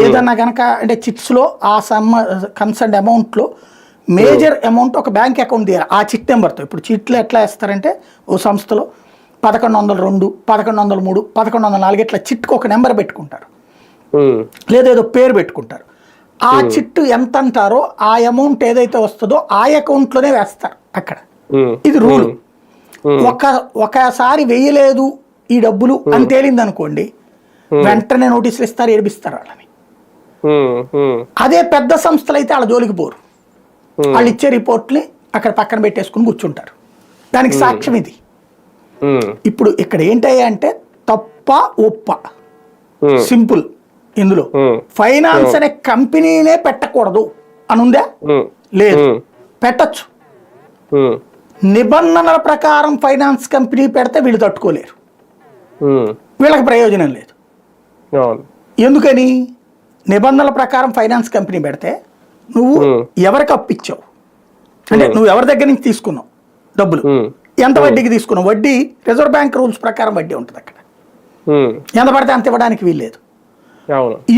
ఏదన్నా కనుక అంటే చిట్స్లో ఆ సమ్ కన్సర్న్ అమౌంట్లో మేజర్ అమౌంట్ ఒక బ్యాంక్ అకౌంట్ తీయాలి. ఆ చిట్ నెంబర్తో. ఇప్పుడు చిట్లు ఎట్లా వేస్తారంటే ఓ సంస్థలో పదకొండు వందల రెండు పదకొండు వందల మూడు పదకొండు వందల నాలుగు ఇట్లా చిట్కు ఒక నెంబర్ పెట్టుకుంటారు. లేదా ఏదో పేరు పెట్టుకుంటారు. ఆ చిట్టు ఎంత అంటారో ఆ అమౌంట్ ఏదైతే వస్తుందో ఆ అకౌంట్లోనే వేస్తారు అక్కడ. ఇది రూల్. ఒక ఒకసారి వేయలేదు ఈ డబ్బులు అని తేలింది అనుకోండి వెంటనే నోటీసులు ఇస్తారు ఏడిపిస్తారు వాళ్ళని. అదే పెద్ద సంస్థలు అయితే వాళ్ళ జోలికి పోరు. వాళ్ళు ఇచ్చే రిపోర్ట్ని అక్కడ పక్కన పెట్టేసుకుని కూర్చుంటారు. దానికి సాక్ష్యం ఇది. ఇప్పుడు ఇక్కడ ఏంటయ్యా అంటే తప్ప ఒప్ప. సింపుల్ ఇందులో. ఫైనాన్స్ అనే కంపెనీనే పెట్టకూడదు అని ఉందా ఉమ్, లేదు పెట్టచ్చు. నిబంధనల ప్రకారం ఫైనాన్స్ కంపెనీ పెడితే వీళ్ళు తట్టుకోలేరు. వీళ్ళకి ప్రయోజనం లేదు. ఎందుకని? నిబంధనల ప్రకారం ఫైనాన్స్ కంపెనీ పెడితే నువ్వు. ఎవరికి అప్పిచ్చావు అంటే నువ్వు ఎవరి దగ్గర నుంచి తీసుకున్నావు డబ్బులు? ఎంత వడ్డీకి తీసుకున్నావు? వడ్డీ రిజర్వ్ బ్యాంక్ రూల్స్ ప్రకారం వడ్డీ ఉంటుంది అక్కడ. ఎంత పడితే అంత ఇవ్వడానికి వీల్లేదు.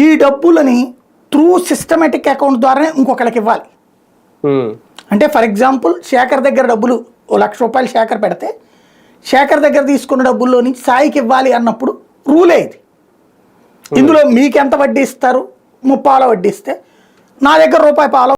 ఈ డబ్బులని త్రూ సిస్టమేటిక్ అకౌంట్ ద్వారానే ఇంకొకరికి ఇవ్వాలి. అంటే ఫర్ ఎగ్జాంపుల్ శేఖర్ దగ్గర డబ్బులు ఓ లక్ష రూపాయలు శేఖర్ పెడితే శేఖర్ దగ్గర తీసుకున్న డబ్బుల్లో నుంచి సాయికి ఇవ్వాలి అన్నప్పుడు రూలే ఇది. ఇందులో మీకు ఎంత వడ్డీ ఇస్తారు? ముప్పాల వడ్డిస్తే నా దగ్గర రూపాయి పాల